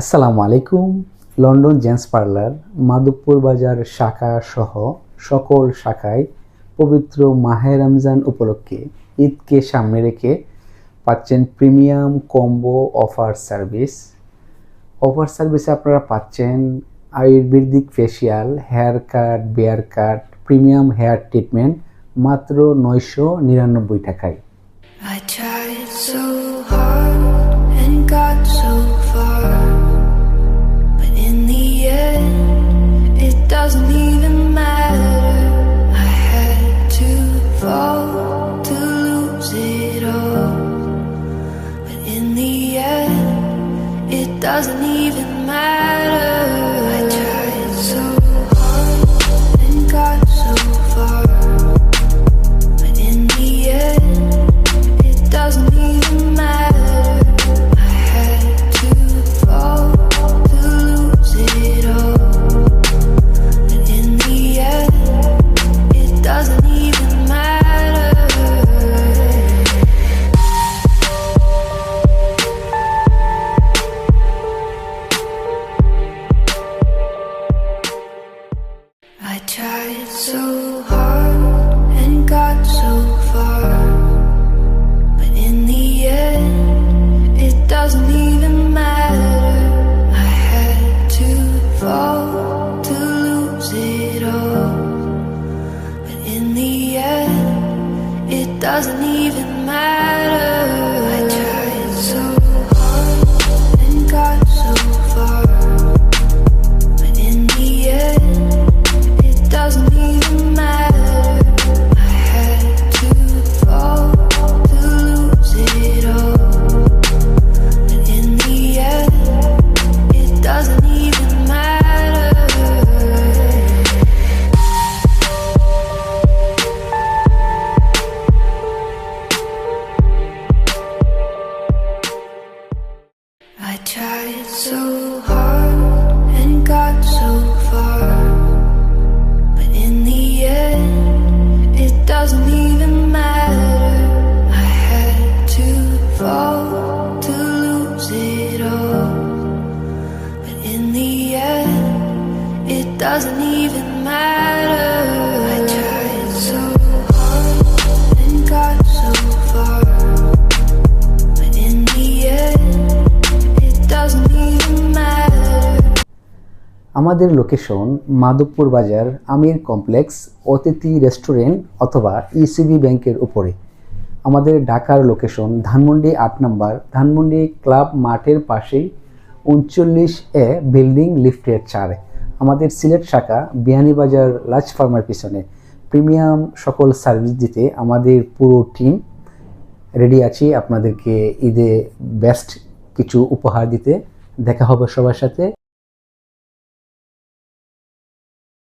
আসসালামু আলাইকুম, London gents parlour, Madhabpur বাজার শাখা সহ সকল শাখায় পবিত্র মাহে রমজান উপলক্ষে ঈদকে সামনে রেখে পাচ্ছেন premium combo offer service. Offer সার্ভিসে আপনারা পাচ্ছেন আয়ুর্বেদিক ফেসিয়াল, হেয়ার কাট, বেয়ার কাট, প্রিমিয়াম হেয়ার ট্রিটমেন্ট মাত্র নয়শো নিরানব্বই টাকায়। Doesn't even matter. So hard and got so far. But in the end, it doesn't even matter. I had to fall to lose it all. But in the end, it doesn't even matter. I tried so so hard and got so far, but in the end, it doesn't even matter. I had to fall to lose it all, but in the end, it doesn't even matter. আমাদের location Madhabpur Bazar Amir complex Atithi restaurant অথবা ECB ব্যাংকের উপরে। আমাদের ঢাকার location Dhanmondi আট নম্বর, Dhanmondi club মাঠের পাশেই উনচল্লিশ এ বিল্ডিং লিফটের চারে আমাদের সিলেট শাখা বিয়ানীবাজার লাজ ফার্মার পিছনে। প্রিমিয়াম সকল সার্ভিস দিতে আমাদের পুরো টিম রেডি আছি আপনাদেরকে ঈদে বেস্ট কিছু উপহার দিতে। দেখা হবে সবার সাথে।